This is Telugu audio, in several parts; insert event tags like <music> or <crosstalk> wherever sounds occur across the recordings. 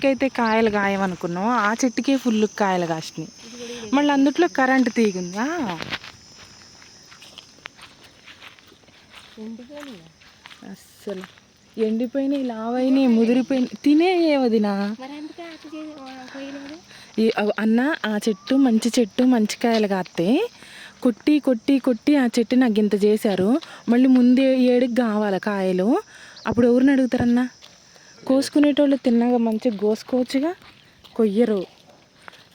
చెట్టుకైతే కాయలు గాయమనుకున్నాం ఆ చెట్టుకే ఫుల్ కాయలు కాసినాయి. మళ్ళీ అందుట్లో కరెంటు తీగిందా? అస్సలు. ఎండిపోయినాయి లావైనాయి ముదిరిపోయినాయి. తినే వదినా? అన్న ఆ చెట్టు మంచి చెట్టు మంచి కాయలు కాస్తే కొట్టి కొట్టి కొట్టి ఆ చెట్టు నాకు ఇంత చేశారు. మళ్ళీ ముందే ఏడుకి కావాలి కాయలు? అప్పుడు ఎవరిని అడుగుతారన్నా? కోసుకునేటోళ్ళు తిన్నాక మంచిగా కోసుకోవచ్చుగా. కొయ్యరు.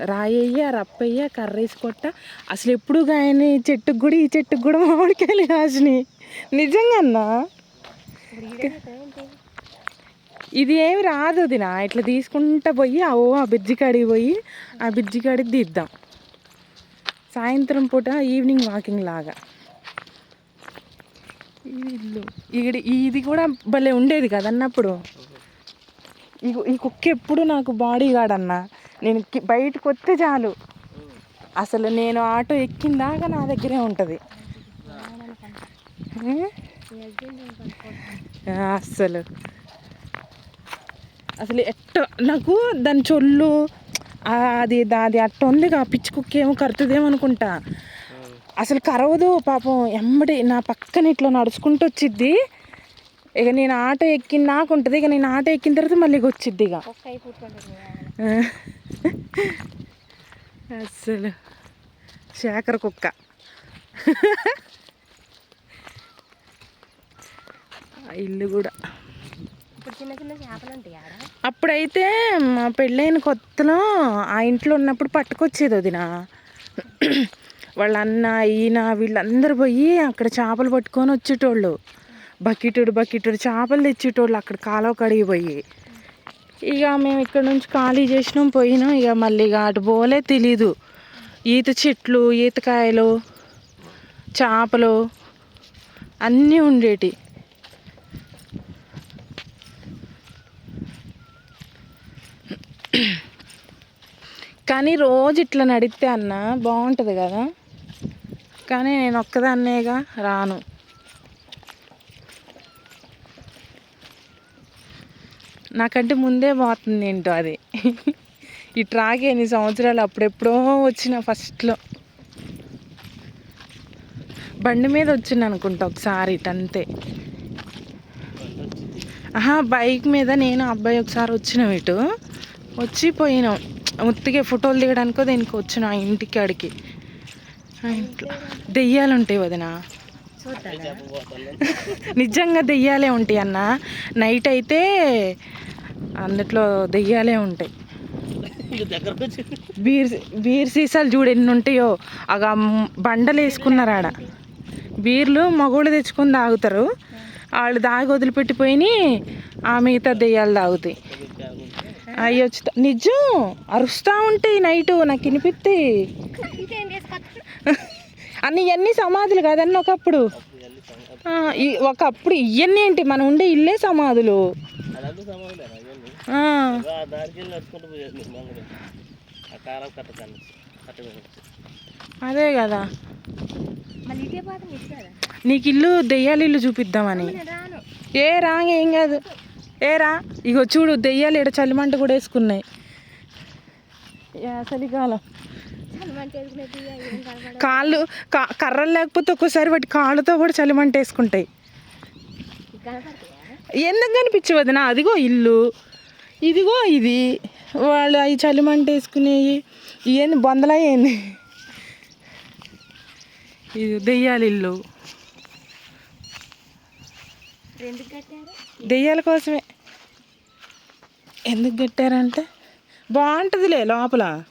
రాయ్య రప్పయ్య కర్రేసి కొట్ట. అసలు ఎప్పుడు గాయని చెట్టుకు కూడా ఈ చెట్టుకు కూడా మామిడికాయలు కాసినాయి. నిజంగా ఇది ఏమి రాదు దినా ఇట్లా తీసుకుంటా పోయి ఆ ఓ ఆ బ్రిడ్జి కాడికి పోయి ఆ బ్రిడ్జి కాడికి తీద్దాం సాయంత్రం పూట ఈవినింగ్ వాకింగ్ లాగా. ఇల్లు. ఇది కూడా భలే ఉండేది కదన్నప్పుడు. ఈ ఈ కుక్క ఎప్పుడు నాకు బాడీ గార్డ్ అన్న నేను బయటకు వస్తే చాలు. అసలు నేను ఆటో ఎక్కిన దాకా నా దగ్గరే ఉంటుంది. అస్సలు. అసలు ఎట్ట నాకు దాని చొల్లు అది దాది అట్ట ఉంది ఆ పిచ్చి కుక్క ఏమో కరుతుందేమో అనుకుంటా. అసలు కరవదు పాపం. ఎమ్మడి నా పక్కన ఇట్లా నడుచుకుంటూ వచ్చిద్ది. ఇక నేను ఆటో ఎక్కిన నాకు ఉంటుంది ఇక నేను ఆటో ఎక్కిన తర్వాత మళ్ళీ వచ్చిద్ది ఇక. అస్సలు శేఖర్ కుక్క. ఇల్లు కూడా. అప్పుడైతే మా పెళ్ళైన కొత్తలో ఆ ఇంట్లో ఉన్నప్పుడు పట్టుకొచ్చేది వదిన. వాళ్ళ అన్న ఈయన వీళ్ళందరూ పోయి అక్కడ చేపలు పట్టుకొని వచ్చేటోళ్ళు. బకెటుడు బకెటుడు చేపలు తెచ్చేటోళ్ళు అక్కడ కాలువ కడిగి పోయి. ఇక మేము ఇక్కడ నుంచి ఖాళీ చేసినాం పోయినాం. ఇక మళ్ళీ ఇక అటు పోలే తెలీదు. ఈత చెట్లు ఈతకాయలు చేపలు అన్నీ ఉండేటి. కానీ రోజు ఇట్లా నడిస్తే అన్న బాగుంటుంది కదా. కానీ నేను ఒక్కదాన్నేగా రాను. నాకంటే ముందే పోతుంది ఏంటో అది. ఈ ట్రాక్ ఎన్ని సంవత్సరాలు అప్పుడెప్పుడో వచ్చిన ఫస్ట్లో. బండి మీద వచ్చింది అనుకుంటా ఒకసారి ఇటంతే. ఆహా బైక్ మీద నేను అబ్బాయి ఒకసారి వచ్చినాం ఇటు. వచ్చి పోయినాం. ఉత్తిగే ఫోటోలు దిగడానికో దేనికి వచ్చిన ఆ ఇంటికి ఆ ఇంట్లో దెయ్యాలు ఉంటాయి వదిన. నిజంగా దెయ్యాలే ఉంటాయి అన్న. నైట్ అయితే అందుట్లో దెయ్యాలే ఉంటాయి. బీర్ బీర్ సీసాలు చూడు ఎన్ని ఉంటాయో. అగ బండలు వేసుకున్నారు ఆడ. బీర్లు మగోళ్ళు తెచ్చుకొని తాగుతారు. వాళ్ళు దాగి వదిలిపెట్టిపోయి ఆ మిగతా దెయ్యాలు తాగుతాయి. అవి వచ్చి నిజం అరుస్తూ ఉంటాయి నైట్ నాకు వినిపిస్తాయి అన్ని ఇవన్నీ సమాధులు కదన్న ఒకప్పుడు. ఒకప్పుడు ఇవన్నీ ఏంటి? మనం ఉండే ఇల్లే సమాధులు. అదే కదా. నీకు ఇల్లు దెయ్యాల ఇల్లు చూపిద్దామని. ఏ రా ఏం కాదు. ఏ రా. ఇగో చూడు దెయ్యాలు ఇక్కడ చలిమంట కూడా వేసుకున్నాయి. చలికాలం. కాళ్ళు కా- కర్రలు లేకపోతే ఒక్కోసారి వాటి కాళ్ళతో కూడా చలిమంట వేసుకుంటాయి. ఎందుకు కనిపించవద్దు? నా అదిగో ఇల్లు. ఇదిగో ఇది. వాళ్ళు అవి చలిమంట వేసుకునేవి ఏంది బొందలా ఏంది ఇది దెయ్యాల ఇల్లు. ఎందుకు కట్టారు? దెయ్యాల కోసమే. ఎందుకు కట్టారంటే? బాగుంటుందిలే లోపల.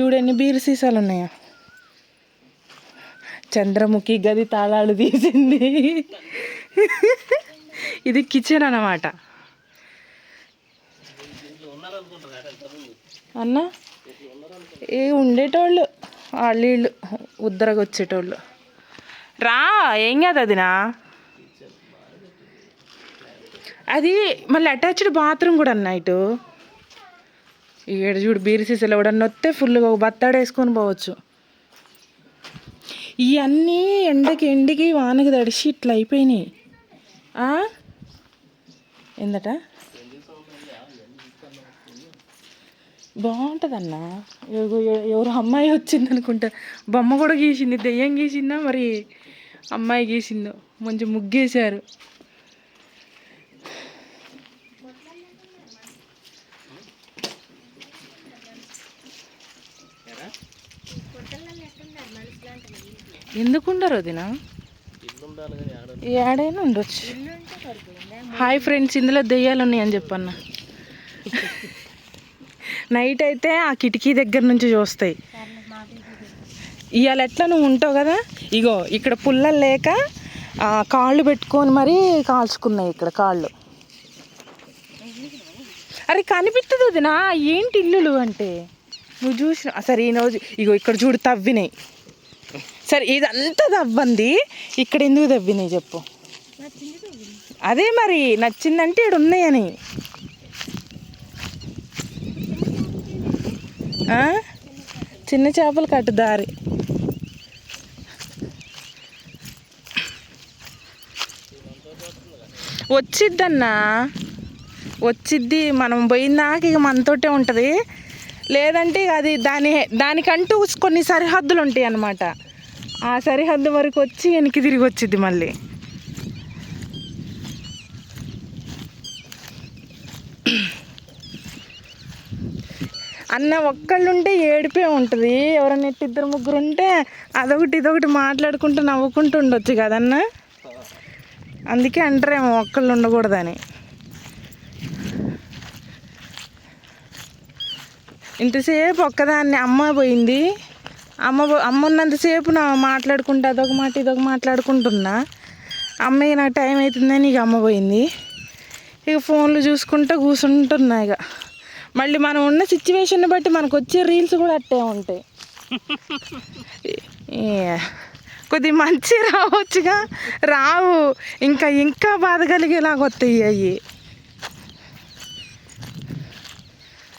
చూడండి బీరు సీసాలు ఉన్నాయో. చంద్రముఖి గది తాళాలు తీసింది. ఇది కిచెన్ అన్నమాట. అన్న? ఏ ఉండేటోళ్ళు వాళ్ళు వీళ్ళు ఉద్దరగా వచ్చేటోళ్ళు రా ఏం కాదు అదినా అది మళ్ళీ అటాచ్డ్ బాత్రూమ్ కూడా అన్న ఇటు? ఈడ చూడు బీరు సీసాలు ఎవడన్నా వస్తే ఫుల్గా ఒక బత్తాడు వేసుకొని పోవచ్చు. ఇవన్నీ ఎండకి ఎండికి వానకి తడిసి ఇట్లా అయిపోయినాయి. ఎందట ఏందట? బాగుంటుందన్న. ఎవ- ఎవ- ఎవరు అమ్మాయి వచ్చింది అనుకుంటా. బొమ్మ కూడా గీసింది దెయ్యం గీసిందా మరి? అమ్మాయి గీసిందో. మంచి ముగ్గేశారు? ఎందుకు ఉండరు ఆడ ఏడైనా ఉండొచ్చు. హాయ్ ఫ్రెండ్స్ ఇందులో దెయ్యాలు ఉన్నాయని చెప్పన్న. నైట్ అయితే ఆ కిటికీ దగ్గర నుంచి చూస్తాయి. ఇవాళ ఎట్లా నువ్వు ఉంటావు కదా? ఇగో ఇక్కడ పుల్లలు లేక కాళ్ళు పెట్టుకొని మరీ కాల్చుకున్నాయి ఇక్కడ కాళ్ళు. అరే కనిపిస్తుంది వదినా ఏంటి ఇల్లులు అంటే? నువ్వు చూసిన సరే ఈ రోజు ఇగో ఇక్కడ చూడు తవ్వినాయి. సరే ఇదంతా తవ్వంది ఇక్కడ ఎందుకు తవ్వినాయి చెప్పు. అదే మరి నచ్చిందంటే ఇక్కడ ఉన్నాయని చిన్న చేపలు కట్టు దారి. వచ్చిద్దన్నా. వచ్చిద్ది మనం పోయిందాక ఇక మనతోటే ఉంటుంది. లేదంటే అది దాని దానికంటూ కొన్ని సరిహద్దులు ఉంటాయి అన్నమాట ఆ సరిహద్దు వరకు వచ్చి వెనక్కి తిరిగి వచ్చిద్ది మళ్ళీ. అన్న ఒక్కళ్ళుంటే ఏడిపే ఉంటుంది. ఎవరైనా ఎట్టి ఇద్దరు ముగ్గురు ఉంటే అదొకటి ఇదొకటి మాట్లాడుకుంటూ నవ్వుకుంటూ ఉండొచ్చు కదన్న? అందుకే అంటారేమో ఒక్కళ్ళు ఉండకూడదని. ఇంతసేపు ఒక్కదాన్ని అమ్మ పోయింది. అమ్మ పో- అమ్మ ఉన్నంతసేపు నా మాట్లాడుకుంటా అదొక మాట ఇదొక మాట్లాడుకుంటున్నా. అమ్మకి నాకు టైం అవుతుందని ఇక అమ్మ పోయింది. ఇక ఫోన్లు చూసుకుంటూ కూర్చుంటున్నా ఇక మళ్ళీ మనం ఉన్న సిచ్యువేషన్ బట్టి మనకు వచ్చే రీల్స్ కూడా అట్టే ఉంటాయి. <laughs> ఏ, కొద్దిగా మంచి రావచ్చుగా. రావు ఇంకా ఇంకా బాధ కలిగేలాగా వస్తాయి అవి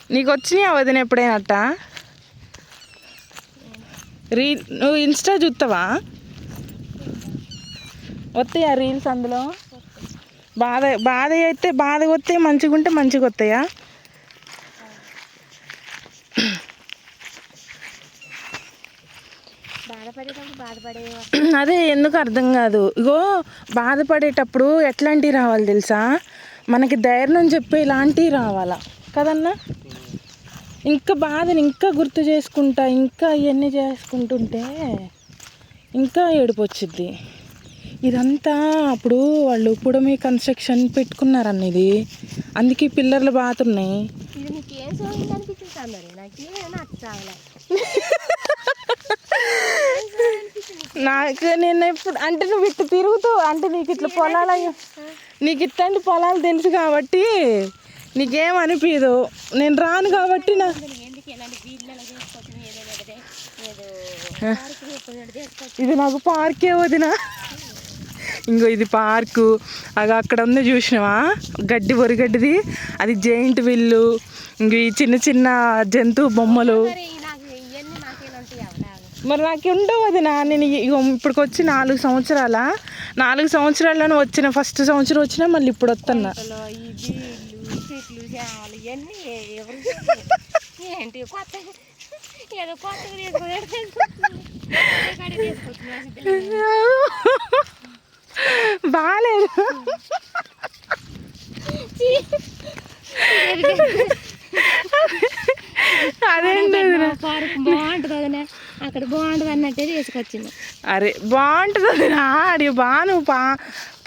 నీకు వచ్చినాయా వదిన ఎప్పుడైనట్ట రీల్ నువ్వు ఇన్స్టా చూస్తావా వస్తాయా రీల్స్ అందులో? బాధ బాధ అయితే బాధ వస్తాయి మంచిగా ఉంటే మంచిగా వస్తాయా బాధపడేటప్పుడు బాధపడే <clears throat> అదే ఎందుకు అర్థం కాదు. ఇగో బాధపడేటప్పుడు ఎట్లాంటివి రావాలి తెలుసా? మనకి ధైర్యం చెప్పే ఇలాంటివి రావాలా? కదన్నా? ఇంకా బాధని ఇంకా గుర్తు చేసుకుంటా ఇంకా ఇవన్నీ చేసుకుంటుంటే ఇంకా ఏడుపు వచ్చిద్ది ఇదంతా అప్పుడు వాళ్ళు పుడమి కన్స్ట్రక్షన్ పెట్టుకున్నారన్న ఇది. అందుకే పిల్లర్లు బాతున్నాయి. నాకు నేను ఎప్పుడు అంటే నువ్వు ఇట్లా తిరుగుతూ అంటే నీకు ఇట్లా పొలాల నీకు ఇట్లాంటి పొలాలు తెలుసు కాబట్టి నీకేం అనిపించదు నేను రాను కాబట్టి నా ఇది నాకు పార్కే వదినా. ఇంకో ఇది పార్కు. అది అక్కడ ఉంది చూసినావా? గడ్డి వరిగడ్డిది అది జైంట్ విల్లు. ఇంక ఈ చిన్న చిన్న జంతువు బొమ్మలు మరి నాకు ఇవన్నీ నాకేలా ఉంటాయి అవలాగా మరి నాకు ఉండవు వదిన నేను ఇప్పటికి వచ్చి నాలుగు సంవత్సరాల? నాలుగు సంవత్సరాలను వచ్చిన ఫస్ట్ సంవత్సరం వచ్చినా మళ్ళీ ఇప్పుడు వస్తున్నా. ఏంటి కొత్త ఏదో కొత్తగా తీసుకుని తీసుకొచ్చి తీసుకొచ్చి బాగాలేదు అదేంటి వదిన పార్క్ బాగుంటుంది అక్కడ బాగుంటుంది అన్నట్టే తీసుకొచ్చింది. అరే బాగుంటుంది అడి బాగా నువ్వు పా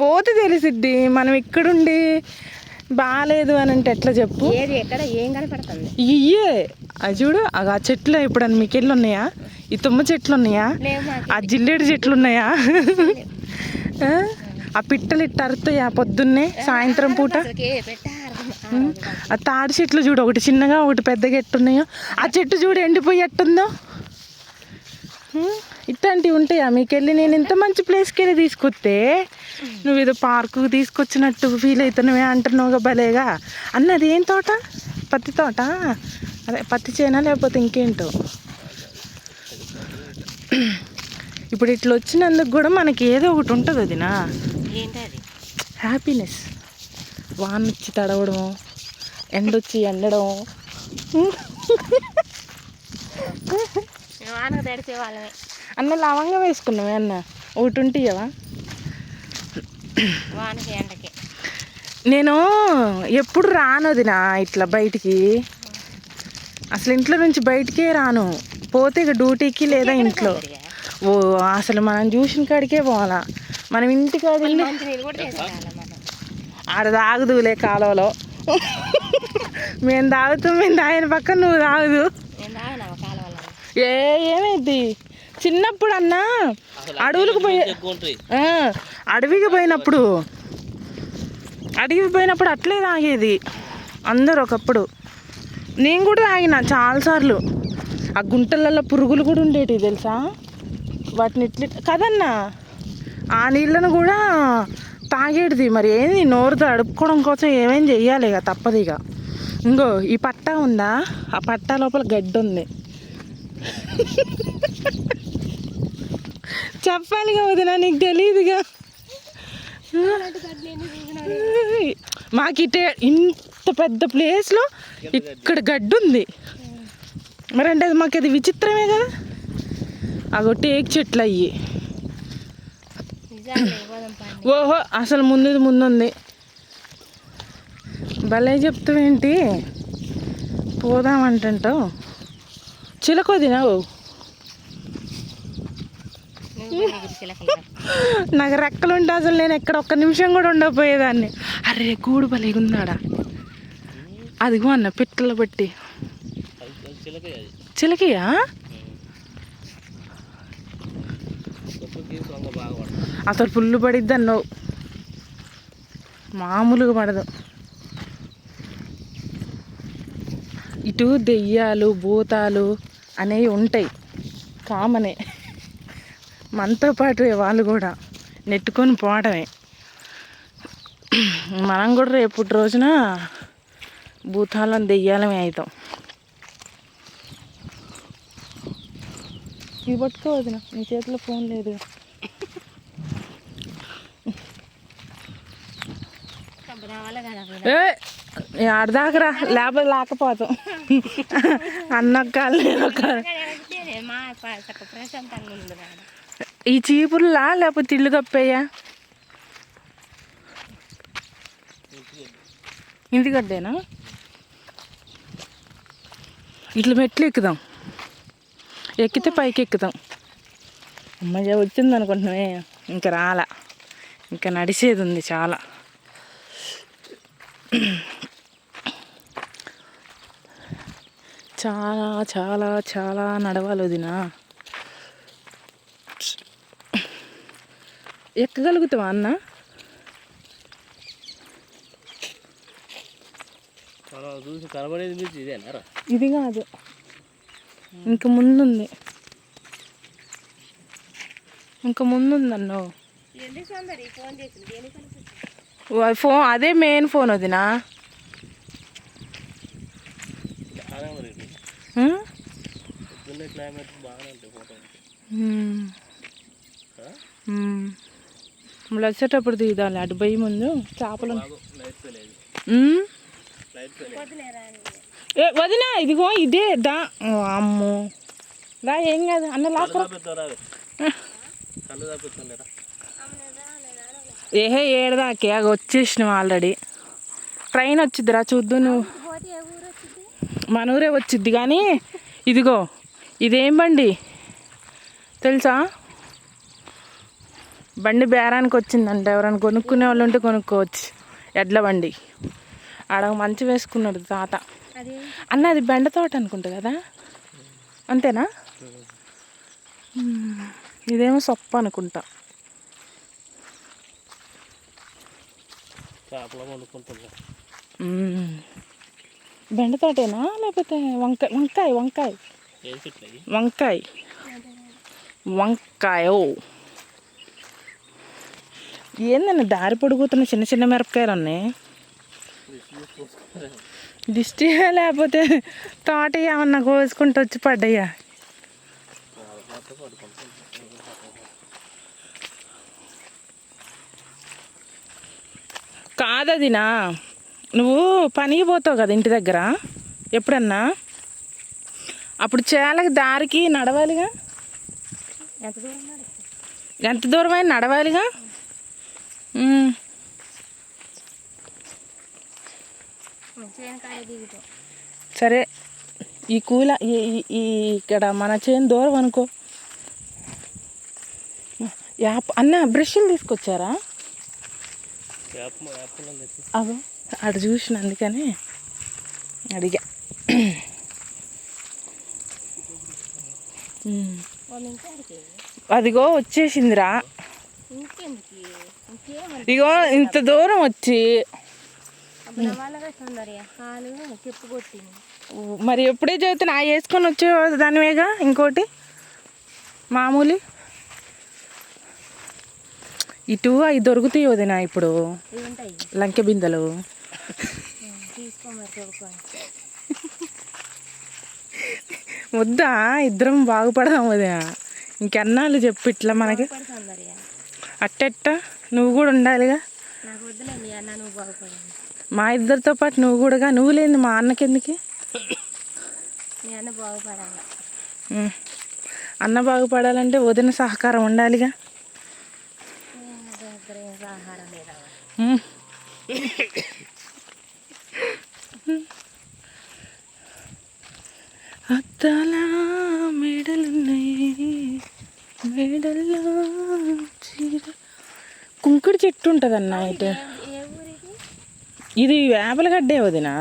పోతే తెలిసిద్ది మనం ఇక్కడుండి బాగాలేదు అని అంటే ఎట్లా చెప్పు? ఏది ఎక్కడ ఏం కనపడుతుంది? ఇయ్యే అది చూడు అగ ఆ చెట్లు ఎప్పుడన్నా మీకు వెళ్ళి ఉన్నాయా? ఈ తుమ్మ చెట్లు ఉన్నాయా? ఆ జిల్లేడు చెట్లు ఉన్నాయా? ఆ? పిట్టలు ఇట్ట అరుతాయా పొద్దున్నే సాయంత్రం పూట? ఆ తాడి చెట్లు చూడు ఒకటి చిన్నగా ఒకటి పెద్దగా ఎట్టున్నాయో ఆ చెట్టు చూడు ఎండిపోయి ఎట్టుందో? ఇట్లాంటివి ఉంటాయా? మీకు వెళ్ళి నేను ఇంత మంచి ప్లేస్కి వెళ్ళి తీసుకొస్తే నువ్వు ఏదో పార్కు తీసుకొచ్చినట్టు ఫీల్ అవుతున్నావే అంటున్నావుగా భలేగా. అన్నది ఏం తోట? పత్తి తోట? అదే పత్తి చేనా లేకపోతే ఇంకేంటో? ఇప్పుడు ఇట్లా వచ్చినందుకు కూడా మనకి ఏదో ఒకటి ఉంటుంది అదినా హ్యాపీనెస్ వాన వచ్చి తడవడం ఎండొచ్చి ఎండడం వానకు తడిసే వాళ్ళమే. అన్న లవంగా వేసుకున్నావే అన్న. ఒకటి ఉంటియవా వానకి ఎండకి. నేను ఎప్పుడు రాను వదినా ఇట్లా బయటికి. అసలు ఇంట్లో నుంచి బయటికే రాను. పోతే ఇక డ్యూటీకి లేదా ఇంట్లో. ఓ అసలు మనం చూసిన కాడికే పోవాలా. మనం మనం. ఆడ తాగుదులే కాలువలో. <laughs> మేము తాగుతాం మేము తాగిన పక్కన నువ్వు తాగుదు. ఏ ఏమైంది? చిన్నప్పుడు అన్నా అడవులకు పోయి అడవికి పోయినప్పుడు అడవికి పోయినప్పుడు అట్లే తాగేది. అందరు ఒకప్పుడు. నేను కూడా తాగిన చాలాసార్లు ఆ గుంటలలో పురుగులు కూడా ఉండేటివి తెలుసా? వాటిని ఇట్లా కదన్నా? ఆ నీళ్ళను కూడా తాగేటిది. మరి ఏంది? నోరుతో అడుపుకోవడం కోసం ఏమేం చెయ్యాలి ఇక? తప్పదు ఇక. ఇంకో ఈ పట్టా ఉందా? ఆ పట్టా లోపల గడ్డి ఉంది. చెప్పాలిగా వదినా నీకు తెలియదుగా మాకు ఇటే ఇంత పెద్ద ప్లేస్లో ఇక్కడ గడ్డి ఉంది. మరి అంటే అది మాకు అది విచిత్రమే కదా. అగో టేక్ చెట్లు అయ్యి. ఓహో అసలు ముందు ముందుంది. భలే చెప్తావేంటి? పోదామంటుంటావు చిలక తినవు నాకు రెక్కలు ఉంటే అసలు నేను ఎక్కడ ఒక్క నిమిషం కూడా ఉండకపోయేదాన్ని అరే గూడు భలేగా ఉందాడా అదిగో అన్న పిట్టలు పెట్టి చిలకయా అసలు పుల్లు పడిద్ది అన్నావు మామూలుగా పడదు ఇటు దెయ్యాలు భూతాలు అనేవి ఉంటాయి. కామనే. మనతో పాటు వాళ్ళు కూడా నెట్టుకొని పోవడమే. మనం కూడా రేపటి రోజున భూతాలను దెయ్యాలమే అవుతాం ఇది పట్టుకోవద్దు నీ చేతిలో ఫోన్ లేదు. ఆడదాకరా లేకపోతే లేకపోతాం. <laughs> అన్నొక్కాలి ఒక ఈ చీపుర్లా లేకపోతే ఇల్లు కప్పేయా? ఇంటికడ్డేనా ఇట్లా మెట్లు ఎక్కుదాం. ఎక్కితే పైకి ఎక్కుదాం. అమ్మయ్య వచ్చింది అనుకుంటున్నామే ఇంకా రాలా. ఇంకా నడిచేది ఉంది చాలా. చాలా చాలా చాలా నడవాలి వదినా. ఎక్కగలుగుతావా అన్న? ఇది కాదు. ఇంక ముందుంది. ఇంక ముందుంది అన్నో. ఫోన్ అదే మెయిన్ ఫోన్ వదినా చాలా మరి ఇది. ఉం? పొద్దున్నే క్లైమేట్ బాగానే ఉంటాయి ఫోటో. మళ్ళీ వచ్చేటప్పుడు దిగుదాలి అటు పోయి ముందు చేపలు ఏ వదినా ఇదిగో ఇదే దా. అమ్మో. దా ఏం కాదు అన్న లాక్కరా ఏహే ఏడదాకే అగ వచ్చేసినావు ఆల్రెడీ. ట్రైన్ వచ్చిద్దిరా చూద్దు నువ్వు. మన ఊరే వచ్చిద్ది కానీ ఇదిగో. ఇదేం బండి తెలుసా? బండి బేరానికి వచ్చిందంట ఎవరైనా కొనుక్కునే వాళ్ళు ఉంటే కొనుక్కోవచ్చు. ఎడ్ల బండి. ఆడ మంచి వేసుకున్నాడు తాత. అది? అన్న అది బెండ తోట అనుకుంటా కదా? అంతేనా. ఇదేమో సొప్ప అనుకుంటా. బెండ తోటేనా? లేకపోతే వంకాయ వంకాయ వంకాయ. వంకాయ. వంకాయ ఏందన్న దారి పొడుగుతున్న చిన్న చిన్న మిరపకాయలు ఉన్నాయి? దిష్టి లేకపోతే తోట ఏమన్నా కోసుకుంటూ వచ్చి పడ్డాయా? కాదదినా నువ్వు పనికి పోతావు కదా ఇంటి దగ్గర? ఎప్పుడన్నా? అప్పుడు చేలకి దారికి నడవాలిగా? ఎంత దూరం దూరమైన నడవాలిగా? సరే ఈ కూల ఇక్కడ మన చేను దూరం అనుకో. యాప్ అన్న బ్రష్లు తీసుకొచ్చారా? అగో అటు చూసిన అందుకని అడిగా. అదిగో వచ్చేసిందిరా. ఇగో ఇంత దూరం వచ్చి. మరి ఎప్పుడే చదువుతున్నా ఆ వేసుకొని వచ్చే దానివేగా ఇంకోటి? మామూలు? ఇటు అవి దొరుకుతాయి వదినా ఇప్పుడు. లంకె బిందెలు. వద్దా ఇద్దరం బాగుపడదాం వదినా ఇంకెన్నాళ్ళు చెప్పు ఇట్లా మనకి. అట్టెట్ట నువ్వు కూడా ఉండాలిగా. మా ఇద్దరితో పాటు నువ్వు కూడా నువ్వు లేని మా అన్నకెందుకు? అన్న బాగుపడాలంటే వదిన సహకారం ఉండాలిగా. నా అద్దాల మేడలున్నాయి. మేడల్లో చీర. కుంకుడు చెట్టు ఉంటుంది అన్న ఇటు ఇది వేపలగడ్డే వదినా.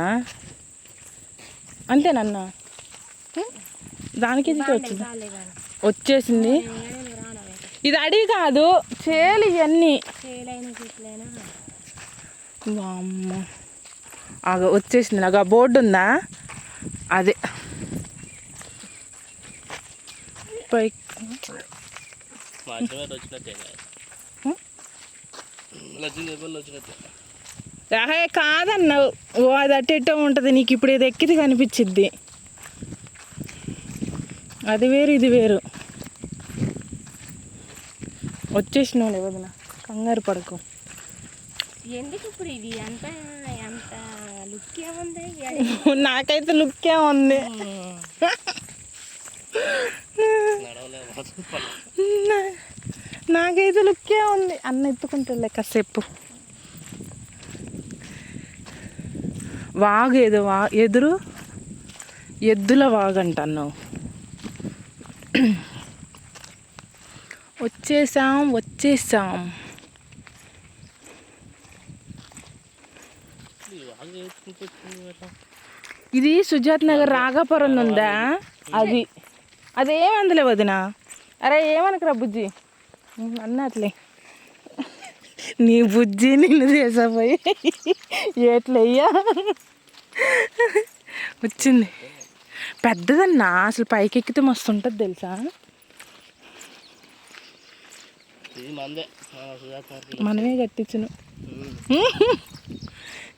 అంతేనన్న? దానికి ఇది వచ్చింది? వచ్చేసింది. ఇది అడిగి కాదు చేలు ఇవన్నీ ఆగ వచ్చేసింది నాకు. ఆ బోర్డు ఉందా అదే. పై మా అడ్డమేట వచ్చినట్టే హ్మ్? లక్ష్మీ దీపాలు వచ్చినట్టే ఆహే కాదన్నావు ఓ అది అటు ఇటో ఉంటుంది నీకు ఇప్పుడు ఇది ఎక్కిది కనిపించిద్ది. అది వేరు ఇది వేరు. వచ్చేసినావు వదిన కంగారు పడకు. ఎందుకు ఇప్పుడు ఇది అంత ఎంత లుక్ ఏముంది? నాకైతే లుక్కే ఉంది నడవలే పల్ల నా- నాకైతే లుక్కే ఉంది. అన్న ఎత్తుకుంటుండే కాసేపు. వాగు ఏదో వా ఎదురు ఎద్దుల వాగంట అన్నావు వచ్చేసాం వచ్చేసాం. ఇది సుజాత్ నగర్ రాగాపురం ఉందా? అది అదేమందులే వదిన. అరే ఏమనకురా బుజ్జి? అన్నట్లే నీ బుజ్జి నిన్ను చేసాపోయి ఏట్లయ్యా వచ్చింది. పెద్దదన్నా అసలు పైకి ఎక్కితే మస్తు ఉంటుంది తెలుసా. మనమే కట్టించును.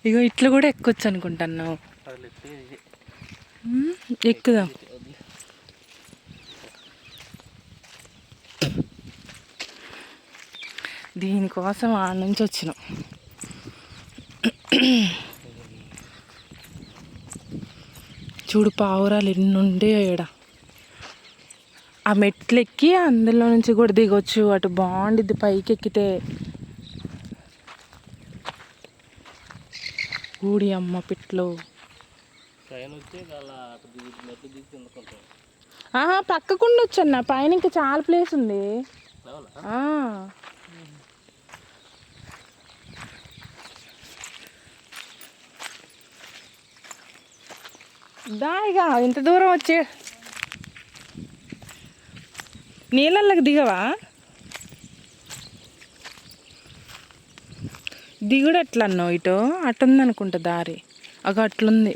ఇగో ఇట్లా కూడా ఎక్కొచ్చు. ఉమ్, ఎక్కుదాం. దీనికోసం ఆడ నుంచి వచ్చినాం. చూడు పావురాలు ఎన్ని ఉండే ఈడ ఆ మెట్లు ఎక్కి అందులో నుంచి కూడా దిగొచ్చు అటు బాగుండిద్ది పైకి ఎక్కితే ఊడి అమ్మ పిట్లో. ట్రైన్ వచ్చి అలా అటు దిగి మెట్లు దిగి తిందుకుంటాం ఆహా పక్కకుండా వచ్చన్న. పైన ఇంకా చాలా ప్లేస్ ఉంది. దాయిగా దా ఇంత దూరం వచ్చే. నీళ్ళల్లోకి దిగవా? దిగుడు ఎట్లా అన్నావు ఇటు? అటు అనుకుంటా దారి. అగ అట్లుంది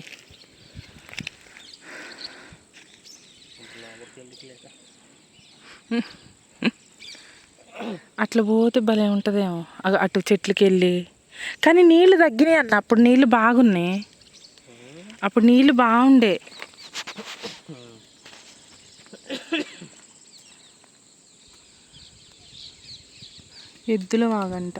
లోపలికి ఎందుకు లేక అట్లా పోతే భలే ఉంటుందేమో. అగ అటు చెట్లకి వెళ్ళి కానీ నీళ్ళు తగ్గినాయి అన్న. అప్పుడు నీళ్ళు బాగున్నాయి. అప్పుడు నీళ్ళు బాగుండే. ఎద్దుల వాగంట.